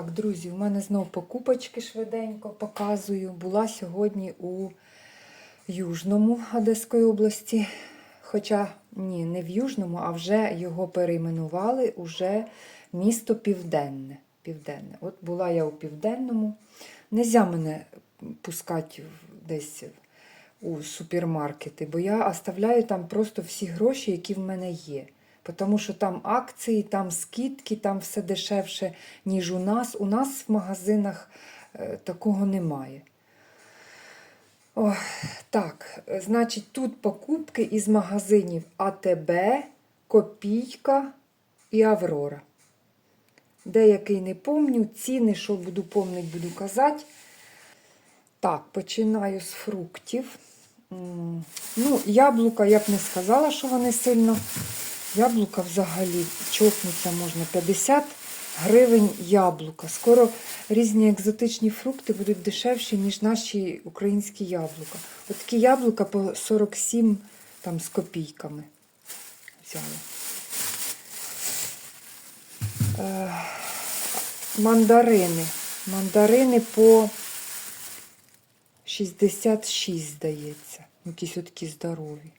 Так, друзі, у мене знов покупочки швиденько показую. Була сьогодні у Южному Одеської області. Хоча ні, не в Южному, а вже його перейменували уже місто Південне. Південне. От була я у Південному. Нельзя мене пускати десь у супермаркети, бо я оставляю там просто всі гроші, які в мене є. Тому що там акції, там скидки, там все дешевше, ніж у нас. У нас в магазинах е, такого немає. Ох, так, значить, тут покупки із магазинів АТБ, Копійка і Аврора. Деякий не помню, ціни, що буду помнити, буду казати. Так, починаю з фруктів. Ну, яблука я б не сказала, що вони сильно. Яблука взагалі чокнуться можна 50 гривень яблука. Скоро різні екзотичні фрукти будуть дешевші, ніж наші українські яблука. От такі яблука по 47 там, з копійками взяла. Е, мандарини. Мандарини по 66, здається. Якісь такі здорові.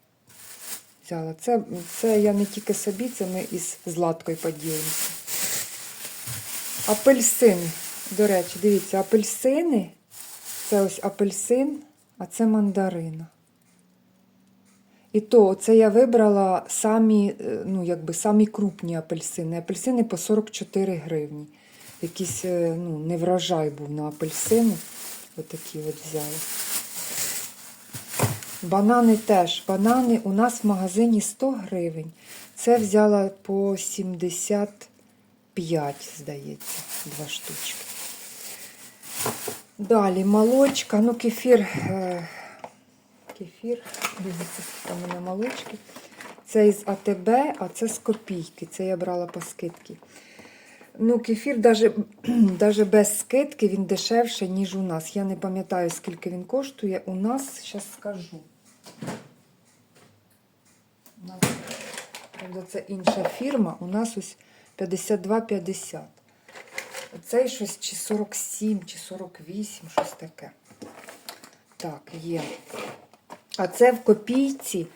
Взяла. Це, це я не тільки собі, це ми із Златкою поділимося. Апельсини. До речі, дивіться, апельсини. Це ось апельсин, а це мандарина. І то це я вибрала самі, е, ну, якби, самі крупні апельсини. Апельсини по 44 гривні. Якийсь е, ну, не врожай був на апельсини. Отакі от взяла. Банани теж. Банани у нас в магазині 100 гривень. Це взяла по 75, здається, два штучки. Далі молочка, ну кефір. е, Кефір, дивіться, там у мене молочки. Це із АТБ, а це з копійки. Це я брала по скидці. Ну, кефір даже без скидки він дешевше, ніж у нас. Я не пам'ятаю, скільки він коштує. У нас, зараз скажу. У нас, правда, це інша фірма. У нас ось 52,50. Оцей щось чи 47, чи 48, щось таке. Так, є. А це в копійці.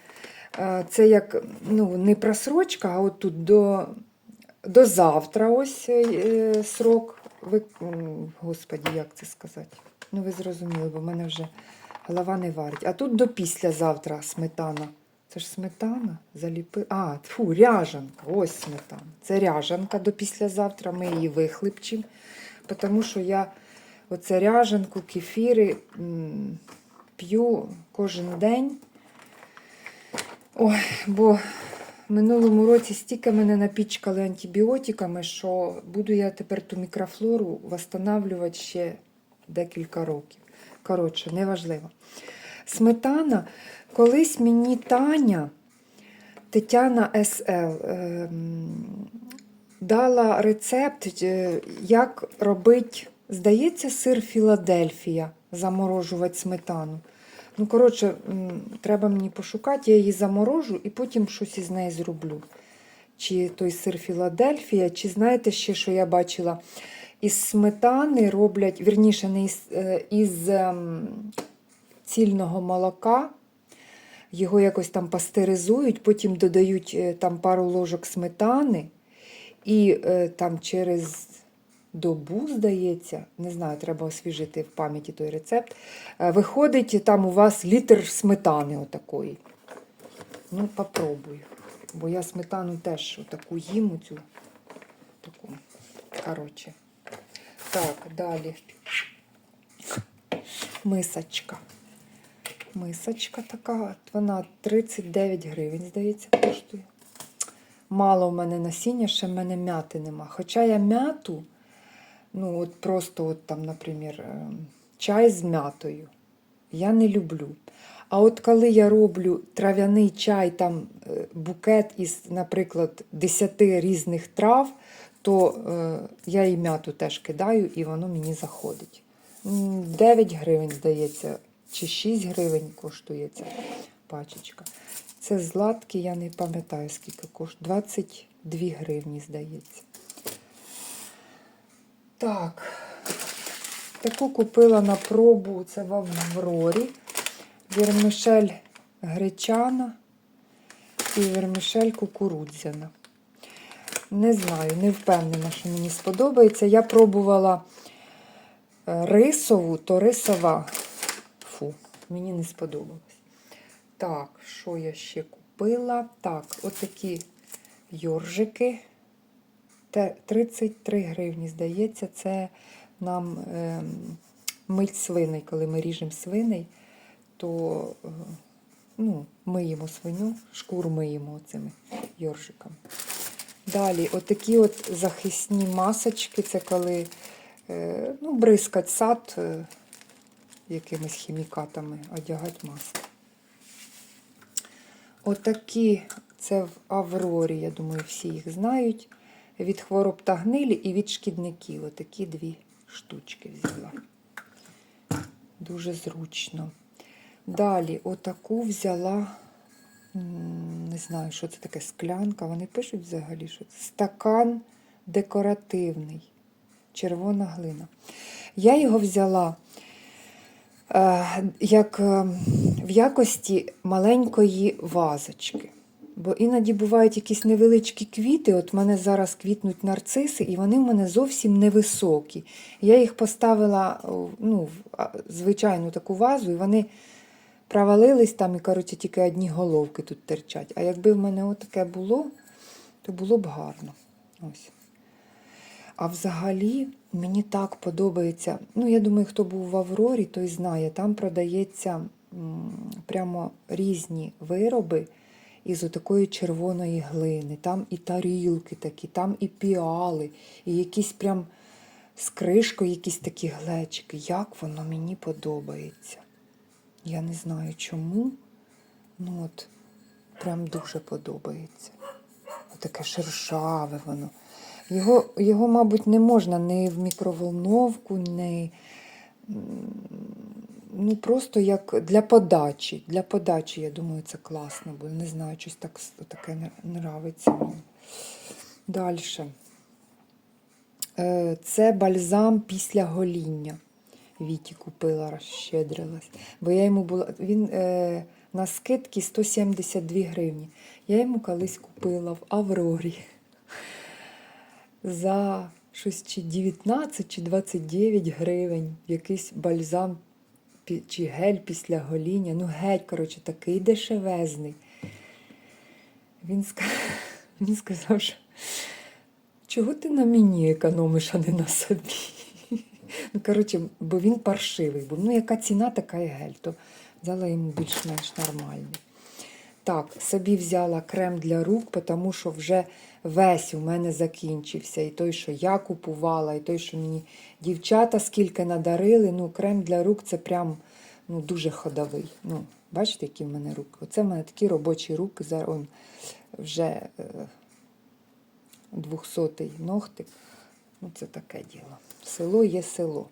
Це як ну, не просрочка, а от тут до, до завтра ось е, срок. Ви, господі, як це сказати? Ну, ви зрозуміли, бо в мене вже голова не варить. А тут до післязавтра сметана. Це ж сметана заліпи. А, фу, ряжанка. Ось сметана. Це ряжанка до післязавтра. Ми її вихлипчимо. Тому що я оце ряжанку, кефіри п'ю кожен день. Ой, бо минулому році стільки мене напічкали антибіотиками, що буду я тепер ту мікрофлору восстанавлювати ще декілька років. Коротше, неважливо. Сметана, колись мені Таня, Тетяна СЛ, ем, дала рецепт, е, як робити, здається, сир Філадельфія, заморожувати сметану. Ну, коротше, треба мені пошукати, я її заморожу і потім щось із неї зроблю. Чи той сир Філадельфія, чи знаєте ще, що я бачила? Із сметани роблять, вірніше, не із, е, із ем, цільного молока. Його якось там пастеризують, потім додають е, там пару ложок сметани, і е, там через добу, здається, не знаю, треба освіжити в пам'яті той рецепт. Виходить там у вас літр сметани отакої. Ну, попробую. Бо я сметану теж отаку їм, цю таку. Коротше. Так, далі. Мисочка. Мисочка така, вона 39 гривень, здається, коштує. Мало в мене насіння, ще в мене м'яти нема. Хоча я м'яту, ну от просто, от там, наприклад, ем, чай з м'ятою, я не люблю. А от коли я роблю трав'яний чай, там е, букет із, наприклад, 10 різних трав, то е, я і м'яту теж кидаю, і воно мені заходить. 9 гривень, здається, чи 6 гривень коштує ця пачечка. Це златки, я не пам'ятаю, скільки коштує. 22 гривні, здається. Так, таку купила на пробу, це в Аврорі. Вермішель гречана і вермішель кукурудзяна. Не знаю, не впевнена, що мені сподобається. Я пробувала е, рисову, то рисова. Фу, мені не сподобалось. Так, що я ще купила? Так, отакі йоржики. 33 гривні, здається, це нам ем, мить свиней, коли ми ріжемо свиней, то е, ну, миємо свиню, шкуру миємо цими йоржиками. Далі, отакі от захисні масочки, це коли е, ну, бризкать сад е, якимись хімікатами, одягать маску. Отакі, це в Аврорі, я думаю, всі їх знають. Від хвороб та гнилі і від шкідників. Отакі дві штучки взяла. Дуже зручно. Далі, отаку взяла, не знаю, що це таке склянка. Вони пишуть взагалі, що це стакан декоративний, червона глина. Я його взяла е, як е, в якості маленької вазочки. Бо іноді бувають якісь невеличкі квіти. От в мене зараз квітнуть нарциси, і вони в мене зовсім невисокі. Я їх поставила ну, в звичайну таку вазу, і вони провалились там, і коротше, тільки одні головки тут терчать. А якби в мене отаке було, то було б гарно. Ось. А взагалі мені так подобається. Ну, я думаю, хто був в Аврорі, той знає. Там продається прямо різні вироби із отакої червоної глини. Там і тарілки такі, там і піали, і якісь прям з кришкою якісь такі глечики. Як воно мені подобається. Я не знаю чому. Ну от, прям дуже подобається. Таке шершаве воно. Його, його, мабуть, не можна ні в мікроволновку, ні ну, просто як для подачі. Для подачі, я думаю, це класно, бо не знаю, щось так, таке нравиться. Далі. Е, Це бальзам після гоління. Віті купила, розщедрилась. Бо я йому була. Він е, на скидці 172 гривні. Я йому колись купила в Аврорі за щось чи 19 чи 29 гривень. Якийсь бальзам чи гель після гоління. Ну, геть, коротше, такий дешевезний. Він, ска- він сказав, що чого ти на мені економиш, а не на собі? Ну, коротше, бо він паршивий був. Ну, яка ціна, така і гель, то взяла йому більш-менш нормальний. Так, собі взяла крем для рук, тому що вже весь у мене закінчився. І той, що я купувала, і той, що мені дівчата скільки надарили. Ну, крем для рук це прям ну, дуже ходовий. Ну, бачите, які в мене руки? Оце в мене такі робочі руки. Зараз вже е, 200-й ногтик. Ну, це таке діло. Село є село.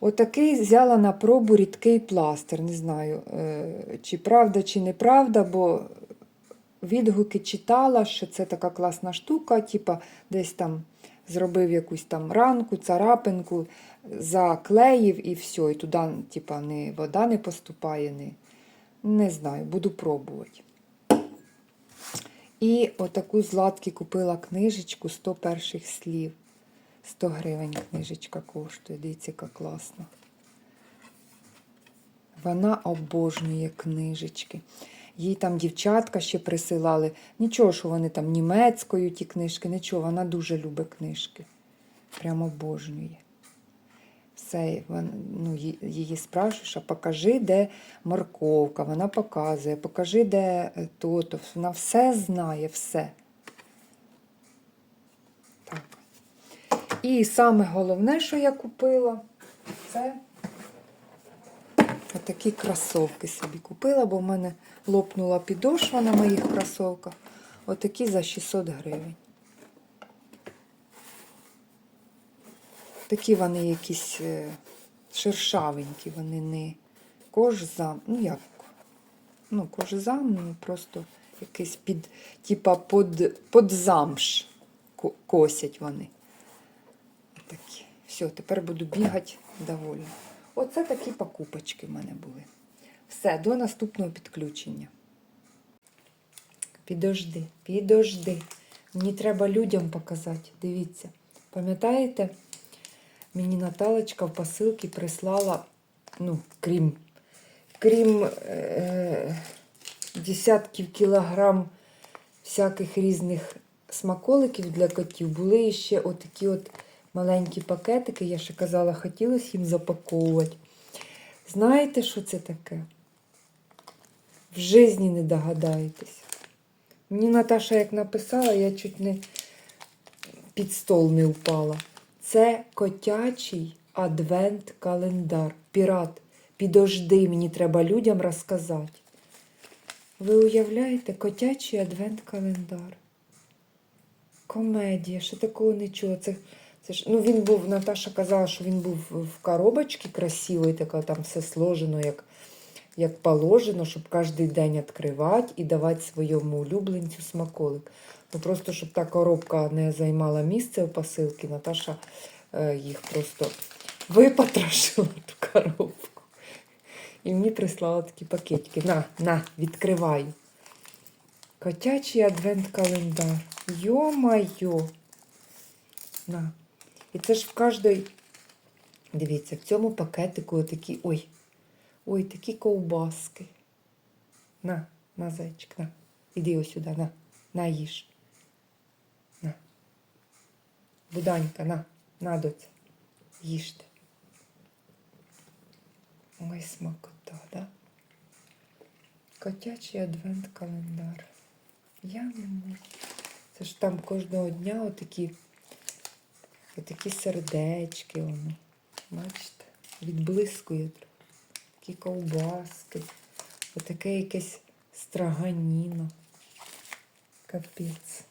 Отакий взяла на пробу рідкий пластир. Не знаю, е, чи правда, чи неправда, бо відгуки читала, що це така класна штука, типа десь там зробив якусь там ранку, царапинку, заклеїв і все. І туди, типа, не вода не поступає. Не, не знаю, буду пробувати. І отаку златки купила книжечку 100 перших слів. 100 гривень книжечка коштує. Дивіться, яка класна. Вона обожнює книжечки. Їй там дівчатка ще присилали. Нічого, що вони там німецькою ті книжки, нічого, вона дуже любить книжки. Прямо обожнює. Все, ну, її спрашуєш, а покажи, де морковка. Вона показує, покажи, де е, то-то. Вона все знає, все. І саме головне, що я купила, це отакі кросовки собі купила, бо в мене лопнула підошва на моїх кросовках. Отакі за 600 гривень. Такі вони якісь е, шершавенькі, вони не кожзам. Ну як? Ну, кожзам, ну просто якийсь під, типа под, под замш ко- косять вони. Такі. Все, тепер буду бігати довольна. Оце такі покупочки в мене були. Все, до наступного підключення. Підожди, підожди. Мені треба людям показати. Дивіться. Пам'ятаєте, мені Наталочка в посилки прислала, ну, крім, крім е, десятків кілограм всяких різних смаколиків для котів, були ще отакі от маленькі пакетики. Я ще казала, хотілося їм запаковувати. Знаєте, що це таке? В житті не догадаєтесь. Мені Наташа як написала, я чуть не під стол не впала. Це котячий адвент-календар. Пірат, підожди, мені треба людям розказати. Ви уявляєте, котячий адвент-календар. Комедія, ще такого нічого. Це, ну він був, Наташа казала, що він був в коробочці красивий, така там все сложено, як, як положено, щоб кожен день відкривати і давати своєму улюбленцю смаколик. Ну просто щоб та коробка не займала місце в посилці, Наташа е, їх просто випотрошила ту коробку. І мені прислала такі пакетики. На, на, відкриваю. Котячий адвент-календар. Йо-майо. На. І це ж в кожній. Дивіться, в цьому пакетику такі. Ой. Ой, такі ковбаски. На, на зайчик, на. Іди ось сюди, на. На. На. Буданька, на, на доця. Їжте. Ой, смакота, да? Котячий адвент-календар. Я не можу. Це ж там кожного дня отакі, отакі сердечки воно. Бачите? Відблискує. Такі ковбаски. Отаке якесь страганіно. Капець.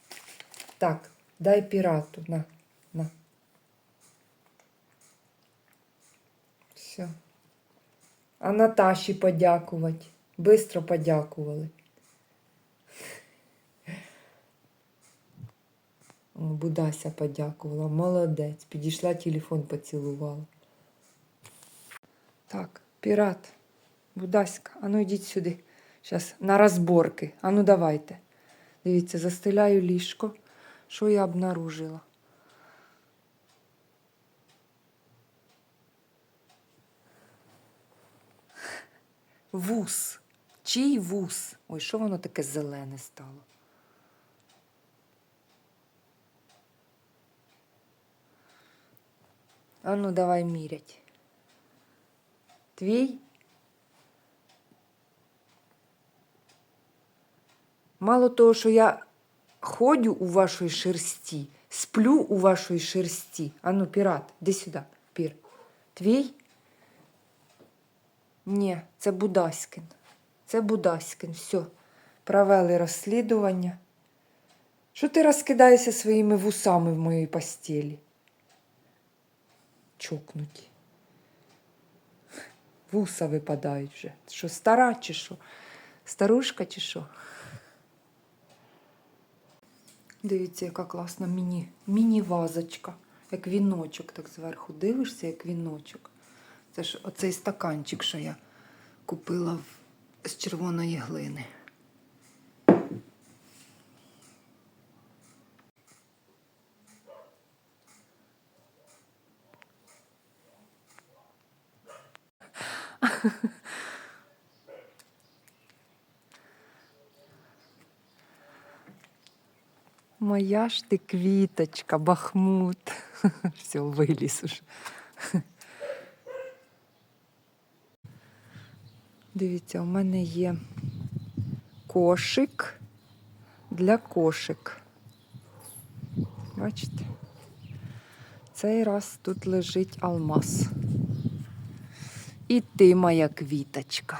Так, дай пірату. На, на. Все. А Наташі подякувати. Бистро подякували. Будася подякувала. Молодець. Підійшла, телефон поцілувала. Так, пірат. Будаська, ану йдіть сюди. Зараз на розборки. Ану давайте. Дивіться, застеляю ліжко. Що я обнаружила? Вус. Чий вус? Ой, що воно таке зелене стало? А ну давай мірять. Твій? Мало того, що я ходю у вашій шерсті, сплю у вашій шерсті. А ну, пірат, іди сюди, пір. Твій? Ні, це Будаськин. Це Будаськин. Все. Провели розслідування. Що ти розкидаєшся своїми вусами в моїй постелі? Чокнуті. Вуса випадають вже. Що, стара чи що? Старушка чи що? Дивіться, яка класна міні, міні-вазочка. Як віночок, так зверху дивишся, як віночок. Це ж оцей стаканчик, що я купила з червоної глини. Моя ж ти квіточка, бахмут. Все, виліз уже. Дивіться, у мене є кошик для кошик. Бачите? Цей раз тут лежить алмаз. І ти моя квіточка.